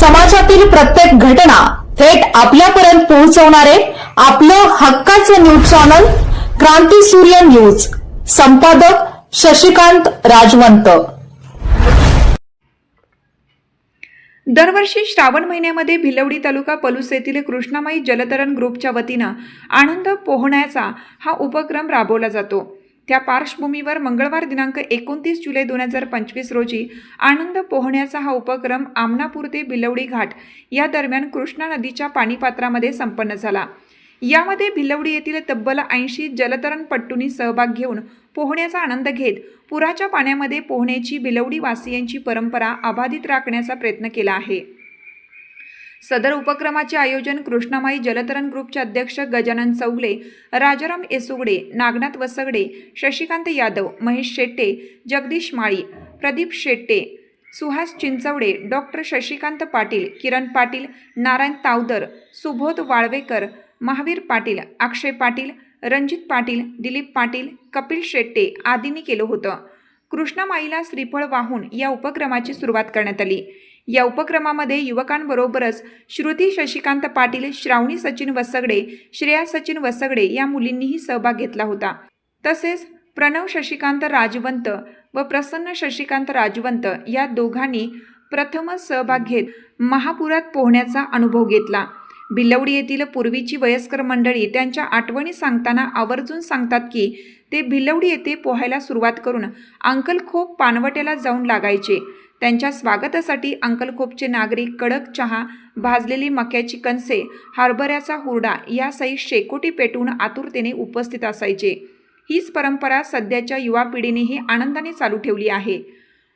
समाजातील प्रत्येक घटना थेट आपल्यापर्यंत पोहोचवणारे आपलं हक्काचं न्यूज चॅनल क्रांती सूर्य न्यूज. संपादक शशिकांत राजवंत. दरवर्षी श्रावण महिन्यामध्ये भिलवडी तालुका पलूस येथील कृष्णामाई जलतरण ग्रुपच्या वतीनं आनंद पोहण्याचा हा उपक्रम राबवला जातो. त्या पार्श्वभूमीवर मंगळवार दिनांक एकोणतीस जुलै दोन हजार पंचवीस रोजी आनंद पोहण्याचा हा उपक्रम आमनापूर ते भिलवडी घाट या दरम्यान कृष्णा नदीच्या पाणीपात्रामध्ये संपन्न झाला. यामध्ये भिलवडी येथील तब्बल ऐंशी जलतरणपट्टूंनी सहभाग घेऊन पोहण्याचा आनंद घेत पुराच्या पाण्यामध्ये पोहण्याची भिलवडी वासियांची परंपरा अबाधित राखण्याचा प्रयत्न केला आहे. सदर उपक्रमाचे आयोजन कृष्णामाई जलतरण ग्रुपचे अध्यक्ष गजानन चौगले राजाराम येसुगडे नागनाथ वसगडे शशिकांत यादव महेश शेट्टे जगदीश माळी प्रदीप शेट्टे सुहास चिंचवडे डॉक्टर शशिकांत पाटील किरण पाटील नारायण तावदर सुबोध वाळवेकर महावीर पाटील अक्षय पाटील रणजित पाटील दिलीप पाटील कपिल शेट्टे आदींनी केलं होतं. कृष्णामाईला श्रीफळ वाहून या उपक्रमाची सुरुवात करण्यात आली. या उपक्रमामध्ये युवकांबरोबरच श्रुती शशिकांत पाटील श्रावणी सचिन वसगडे श्रेया सचिन वसगडे या मुलींनीही सहभाग घेतला होता. तसेच प्रणव शशिकांत राजवंत व प्रसन्न शशिकांत राजवंत या दोघांनी प्रथमच सहभाग घेत महापुरात पोहण्याचा अनुभव घेतला. भिलवडी येथील पूर्वीची वयस्कर मंडळी त्यांच्या आठवणी सांगताना आवर्जून सांगतात की ते भिलवडी येथे पोहायला सुरुवात करून अंकल खोप पानवट्याला जाऊन लागायचे. त्यांच्या स्वागतासाठी अंकलखोपचे नागरिक कडक चहा भाजलेली मक्याची कणसे हरभऱ्याचा हुरडा यासहित शेकोटी पेटून आतुरतेने उपस्थित असायचे. हीच परंपरा सध्याच्या युवा पिढीनेही आनंदाने चालू ठेवली आहे.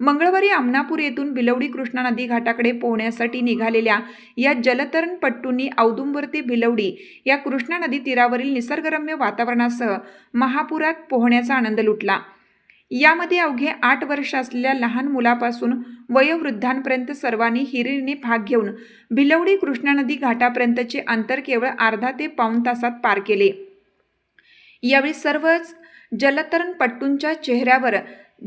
मंगळवारी आमनापूर येथून भिलवडी कृष्णा नदी घाटाकडे पोहण्यासाठी निघालेल्या या जलतरणपट्टूंनी औदुंबर ते भिलवडी या कृष्णा नदी तीरावरील निसर्गरम्य वातावरणासह महापुरात पोहण्याचा आनंद लुटला. यामध्ये अवघे आठ वर्ष असलेल्या लहान मुलापासून वयोवृद्धांपर्यंत सर्वांनी हिरीने भाग घेऊन भिलवडी कृष्णा नदी घाटापर्यंतचे अंतर केवळ अर्धा ते पाऊण तासात पार केले. यावेळी सर्वच जलतरणपट्टूंच्या चेहऱ्यावर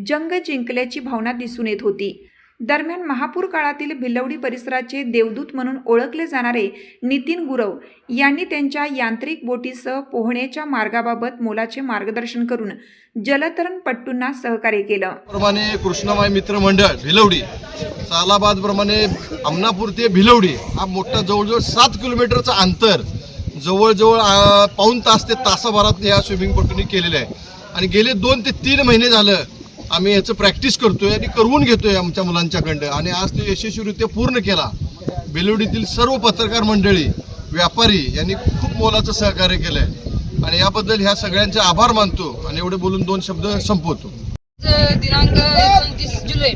जंग जिंकल्याची भावना दिसून येत होती. दरम्यान महापूर काळातील भिलवडी परिसराचे देवदूत म्हणून ओळखले जाणारे नितीन गुरव यांनी त्यांच्या यांत्रिक बोटीसह पोहण्याच्या मार्गाबाबत मोलाचे मार्गदर्शन करून जलतरणपट्टूंना सहकार्य केलं. प्रमाणे कृष्णमाई मित्र मंडळ भिलवडी सालाबाद प्रमाणे अमनापूर ते भिलवडी हा मोठा जवळजवळ सात किलोमीटरचं अंतर जवळजवळ पाऊन पाऊण तास ते तासाभरात या स्विमिंग पट्टूने केलेलं आहे. आणि गेले दोन ते तीन महिने झालं आम्ही याचं प्रॅक्टिस करतोय आणि करवून घेतोय आमच्या मुलांच्याकडं आणि आज तो यशस्वीरित्या पूर्ण केला. बेलवडीतील सर्व पत्रकार मंडळी व्यापारी यांनी खूप मोलाचं सहकार्य केलंय. आणि याबद्दल ह्या सगळ्यांचे आभार मानतो आणि एवढे बोलून दोन शब्द संपवतो. दिनांक एकोणतीस जुलै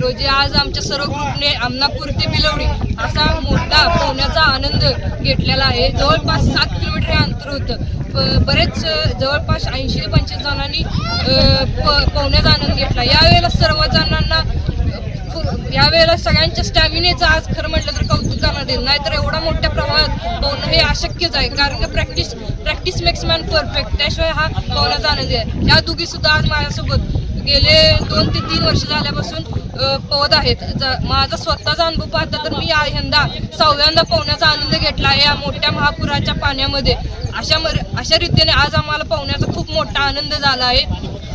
रोजी आज आमच्या सर्व ग्रुपने आमनापूर ते बिलवडी असा मोठा पोहण्याचा आनंद घेतलेला आहे. जवळपास सात किलोमीटर अंतर होतं. बरेच जवळपास ऐंशी ते पंचवीस जणांनी प- पोहण्याचा आनंद घेतला. यावेळेला सर्व जणांना यावेळेला सगळ्यांच्या स्टॅमिनेचं आज खरं म्हटलं तर कौतुक करण्यात येईल. नाहीतर एवढा मोठ्या प्रमाणात पोहणं हे अशक्यच आहे. कारण की practice practice makes man perfect त्याशिवाय हा पोहण्याचा आनंद आहे. या दोघीसुद्धा आज माझ्यासोबत गेले दोन ते तीन वर्ष झाल्यापासून पोहत आहेत. माझा स्वतःचा अनुभव पाहता तर मी यंदा सहाव्यांदा पोहण्याचा आनंद घेतला आहे या मोठ्या महापुराच्या पाण्यामध्ये. अशा मर अशा रीतीने आज आम्हाला पोहण्याचा खूप मोठा आनंद झाला आहे.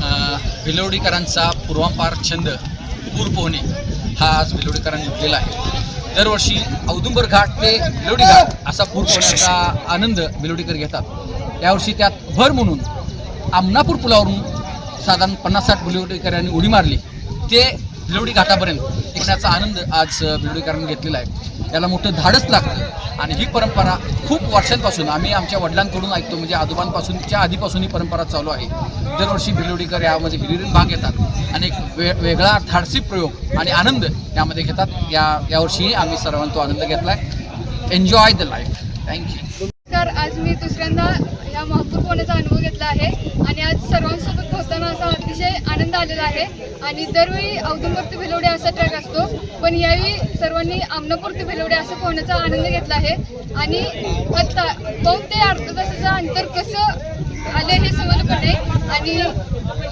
अ, भिलवडीकरांचा पूर्वापार छंद पूर पोहणे हा आज भिलवडीकरांनी घेतलेला आहे. दरवर्षी औदुंबर घाट ते भिलवडी घाट असा पूर पोहण्याचा आनंद भिलवडीकर घेतात. यावर्षी त्यात भर म्हणून आमनापूर पुलावरून साधारण पन्नास साठ भिलवडीकरांनी उडी मारली. ते भिलवडी घाटापर्यंत. येण्याचा आनंद आज अ, भिलवडीकरांनी घेतलेला आहे. याला मोठं धाडच लागतं. आणि ही परंपरा खूप वर्षांपासून आम्ही आमच्या वडिलांकडून ऐकतो म्हणजे आजोबांपासूनच्या आधीपासून ही परंपरा चालू आहे. दरवर्षी भिलवडीकर यामध्ये हिरिरीन भाग घेतात. आणि एक वे वेगळा धाडसी प्रयोग आणि आनंद यामध्ये घेतात. या यावर्षीही आम्ही सर्वांना तो आनंद घेतला आहे एन्जॉय द लाईफ थँक्यू तर आज मी दुसऱ्यांदा या महापूर पोहण्याचा अनुभव घेतला आहे. आणि आज सर्वांसोबत असा अतिशय आनंद आलेला आहे. आणि दरवेळी औदुंबर ते भिलवडे असा ट्रॅक असतो. पण यावेळी सर्वांनी आमनापूर ते भिलवडे असं पोहण्याचा आनंद घेतला आहे. आणि आता दोन ते अर्धा तासाचं अंतर कसं आले हे समजलं पण नाही. आणि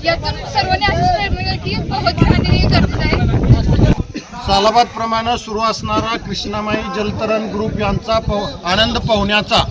यातून सर्वांनी अशीच प्रेरणा की पोहत राहणे हे गरजेचं आहे. सालाबादप्रमाणे सुरू असणारा कृष्णामाई जलतरण ग्रुप यांचा पो आनंद पोहण्याचा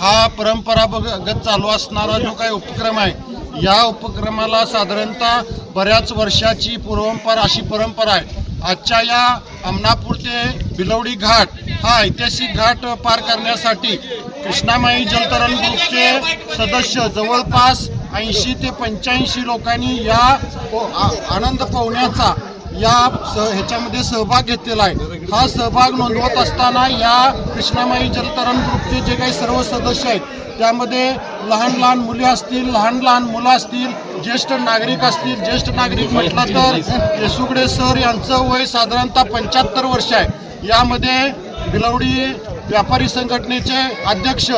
हा परंपरागत चालू असणारा जो काही उपक्रम आहे या उपक्रमाला साधारणतः बऱ्याच वर्षाची पूर्वंपरा अशी परंपरा आहे. आजच्या या अमनापूर ते बिलवडी घाट हा ऐतिहासिक घाट पार करण्यासाठी कृष्णामाई जलतरण ग्रुपचे सदस्य जवळपास ऐंशी ते पंच्याऐंशी लोकांनी या आ- आनंद पाहुण्याचा या स ह्याच्यामध्ये सहभाग घेतलेला आहे. हा सहभाग नोंदवत असताना या कृष्णामाई जलतरण ग्रुपचे जे काही सर्व सदस्य आहेत त्यामध्ये लहान लहान मुले असतील लहान लहान मुलं असतील ज्येष्ठ नागरिक असतील ज्येष्ठ नागरिक म्हटलं तर येसुगडे सर यांचं वय साधारणतः पंच्याहत्तर वर्ष आहे. यामध्ये बिलवडी व्यापारी संघटनेचे अध्यक्ष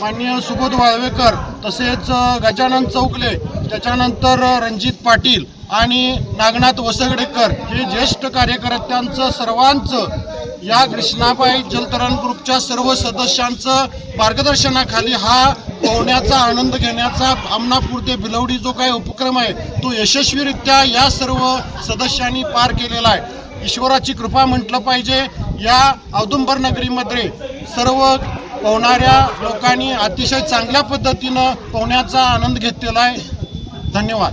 माननीय सुबोध वाळवेकर तसेच गजानन चौकले त्याच्यानंतर रणजित पाटील आणि नागनाथ वसगडेकर हे ज्येष्ठ कार्यकर्त्यांचं सर्वांचं या कृष्णाबाई जलतरण ग्रुपच्या सर्व सदस्यांचं मार्गदर्शनाखाली हा पोहण्याचा आनंद घेण्याचा आमनापूर ते बिलवडी जो काही उपक्रम आहे तो यशस्वीरित्या या सर्व सदस्यांनी पार केलेला आहे. ईश्वराची कृपा म्हटलं पाहिजे. या औदुंबर नगरीमध्ये सर्व पोहणाऱ्या लोकांनी अतिशय चांगल्या पद्धतीनं पोहण्याचा आनंद घेतलेला आहे. धन्यवाद.